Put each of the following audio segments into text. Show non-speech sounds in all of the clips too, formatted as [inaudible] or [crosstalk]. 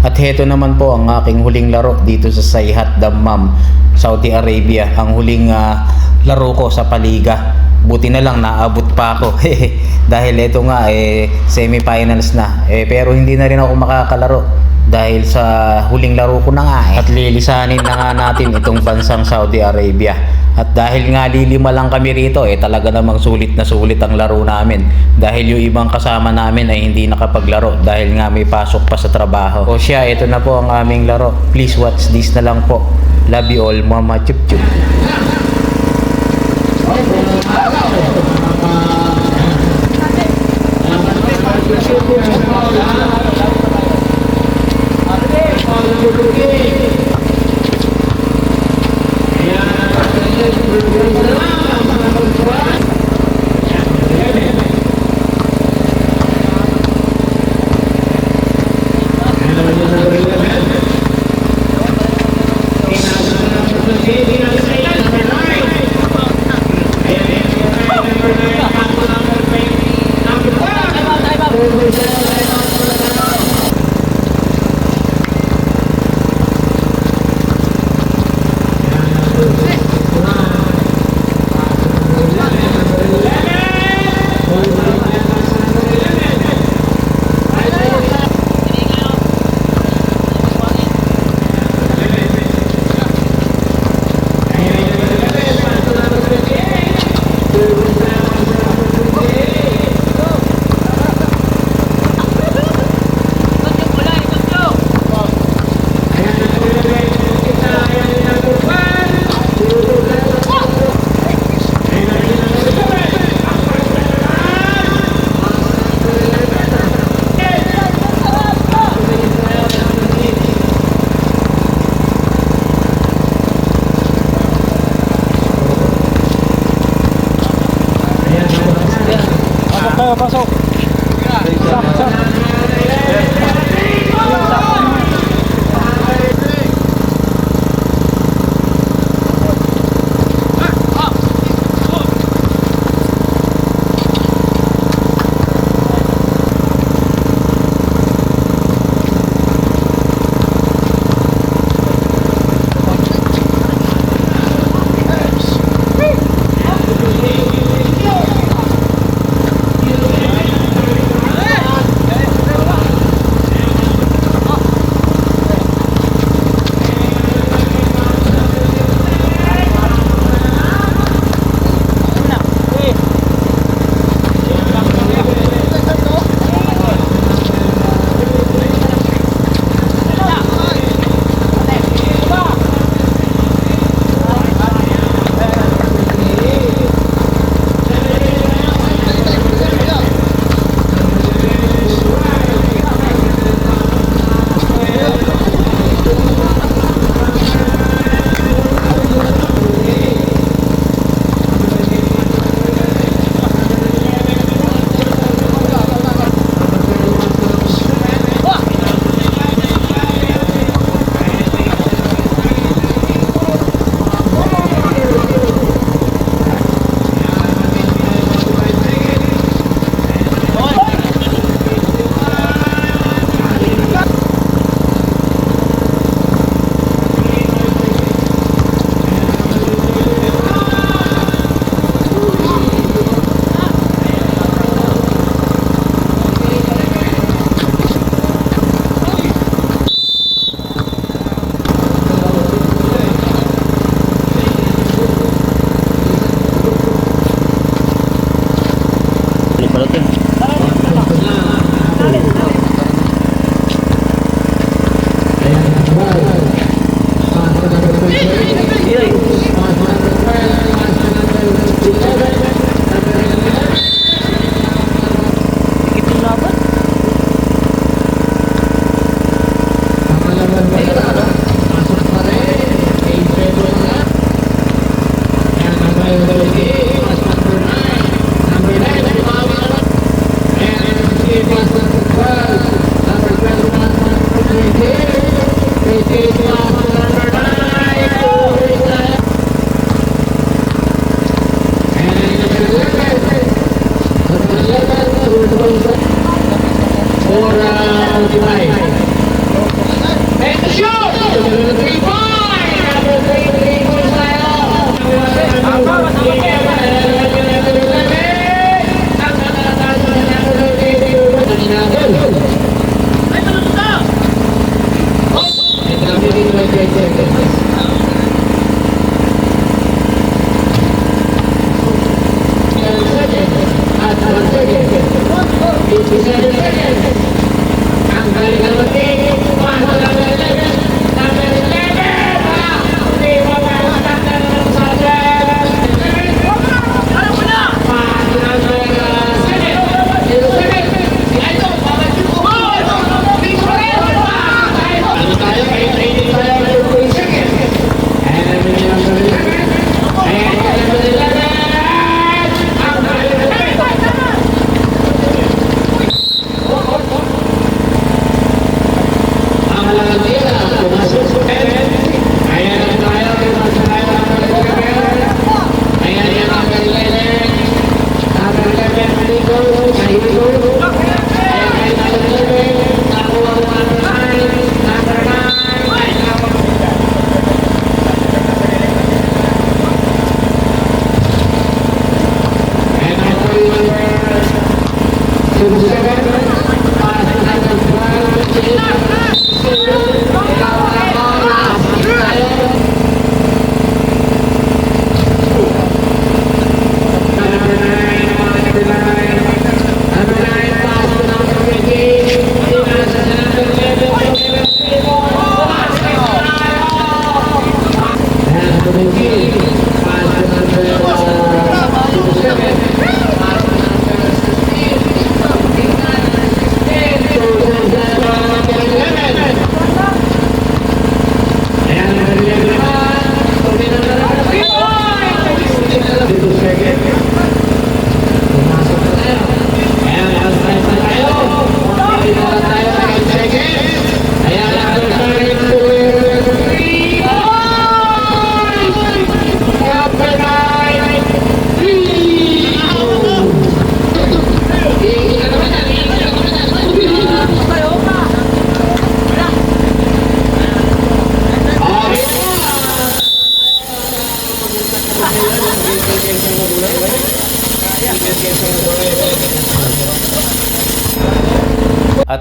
At heto naman po ang aking huling laro dito sa Sayhat Dammam, Saudi Arabia. Ang huling ah, laro ko sa Paliga. Buti na lang naabot pa ako. [laughs] dahil ito nga eh semifinals na. Eh, pero hindi na rin ako makakalaro dahil sa huling laro ko na nga eh. At lilisanin na nga natin itong bansang Saudi Arabia. At dahil nga lilima lang kami rito eh talaga namang sulit na sulit ang laro namin. Dahil yung ibang kasama namin ay hindi nakapaglaro dahil nga may pasok pa sa trabaho. O siya, ito na po ang aming laro. Please watch this na lang po. Love you all, Mama Chup Chup. At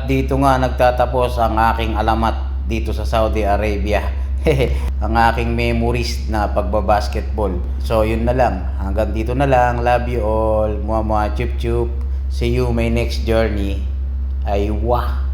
dito nga nagtatapos ang aking alamat dito sa Saudi Arabia. [laughs] ang aking memories na pagbabasketball. So yun na lang. Hanggang dito na lang. Love you all. Mua mua chup chup. See you my next journey. Ay wah.